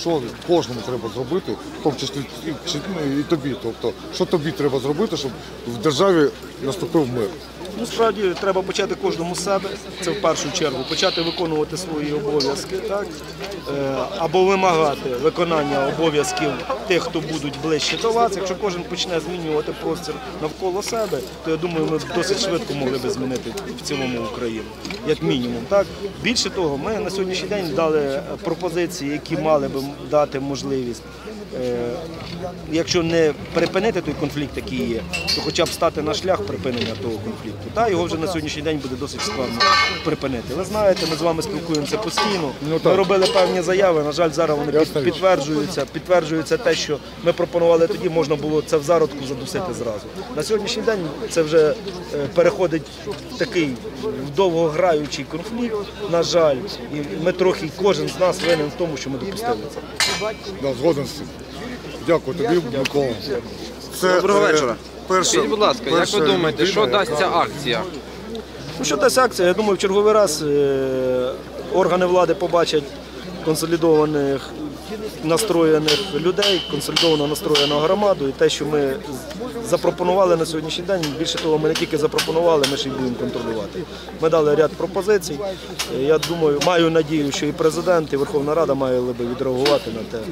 Що кожному треба зробити, в тому числі ну, і тобі. Тобто, що тобі треба зробити, щоб в державі наступив мир? Ну, справді треба почати кожному з себе, це в першу чергу, почати виконувати свої обов'язки, так? Е, або вимагати виконання обов'язків тих, хто будуть ближче до вас. Якщо кожен почне змінювати простір навколо себе, то я думаю, ми досить швидко могли би змінити в цілому Україну, як мінімум. Так? Більше того, ми на сьогоднішній день дали пропозиції, які мали би дати можливість. Е, Якщо не припинити той конфлікт, який є, то хоча б стати на шлях припинення того конфлікту. Та його вже на сьогоднішній день буде досить складно припинити. Ви знаєте, ми з вами спілкуємося постійно. Ну, Ми робили певні заяви. На жаль, зараз вони підтверджуються. Підтверджується те, що ми пропонували тоді, можна було це в зародку задусити зразу. На сьогоднішній день це вже е, переходить в такий довгограючий конфлікт. На жаль, і ми трохи кожен з нас винен в тому, що ми допустили це. Да, згоден з цим. Дякую тобі, Микола. Це, Доброго е, вечора. перша- Скажіть, будь ласка, як ви думаєте, людина, що яка- дасть ця акція? Ну, що дасть акція? Я думаю, в черговий раз е, органи влади побачать консолідованих настроєних людей, консолідовано настроєну громаду. І те, що ми з- запропонували на сьогоднішній день, більше того, ми не тільки запропонували, ми ще й будемо контролювати. Ми дали ряд пропозицій. Е, Я думаю, маю надію, що і президент, і Верховна Рада мали би відреагувати на те.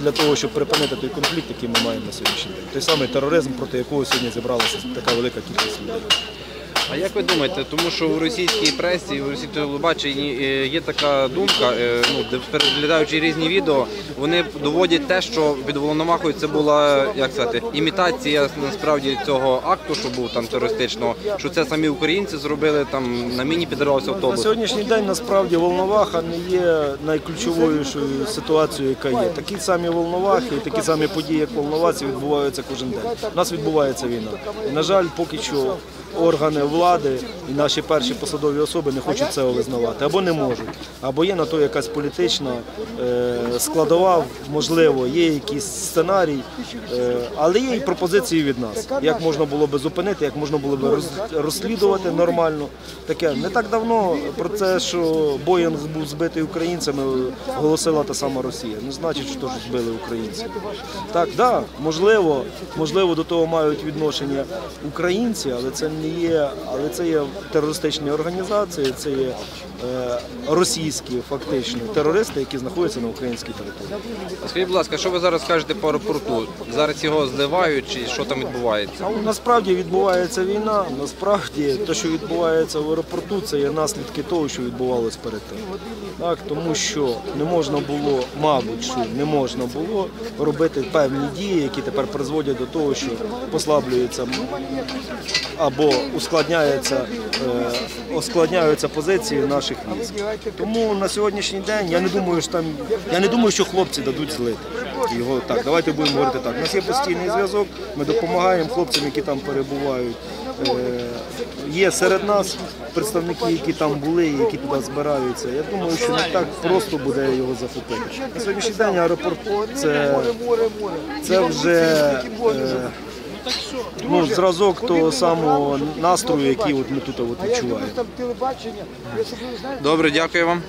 Для того, щоб припинити той конфлікт, який ми маємо на сьогоднішній день. Той самий тероризм, проти якого сьогодні зібралася така велика кількість людей. А як ви думаєте, тому що у російській пресі, у російському телебаченні е, є така думка, е, ну, переглядаючи різні відео, вони доводять те, що під Волономахою це була як сказати, імітація насправді цього акту, що був там терористичного, що це самі українці зробили там на міні підірвався На сьогоднішній день насправді Волноваха не є найключовішою ситуацією, яка є. Такі самі Волновахи, такі самі події, як Волноваці, відбуваються кожен день. У нас відбувається війна. І, на жаль, поки що органи влади і наші перші посадові особи не хочуть цього визнавати або не можуть, або є на то якась політична е, складова, можливо, є якийсь сценарій, е, але є і пропозиції від нас, як можна було би зупинити, як можна було би розслідувати нормально. Таке не так давно про це, що Боїнг був збитий українцями, оголосила та сама Росія. Не значить, що ж збили українці. Так, да, можливо, можливо, до того мають відношення українці, але це не є, але це є терористичні організації, це є російські фактично терористи, які знаходяться на українській території. Скажіть, будь ласка, що ви зараз скажете по аеропорту? Зараз його зливають чи що там відбувається? Насправді відбувається війна. Насправді те, що відбувається в аеропорту, це є наслідки того, що відбувалось перед тим. Так, тому що не можна було, мабуть, що не можна було робити певні дії, які тепер призводять до того, що послаблюється або ускладняється, е, ускладняються позиції наших військ. Тому на сьогоднішній день я не думаю, що там я не думаю, що хлопці дадуть злити. Його так, давайте будемо говорити так. У нас є постійний зв'язок, ми допомагаємо хлопцям, які там перебувають. Е, Є серед нас представники, які там були, які туди збираються. Я думаю, що не так просто буде його захопити. На сьогоднішній день аеропорт це, це вже е, ну, зразок того самого настрою, який от ми тут от відчуваємо. Добре, дякую вам.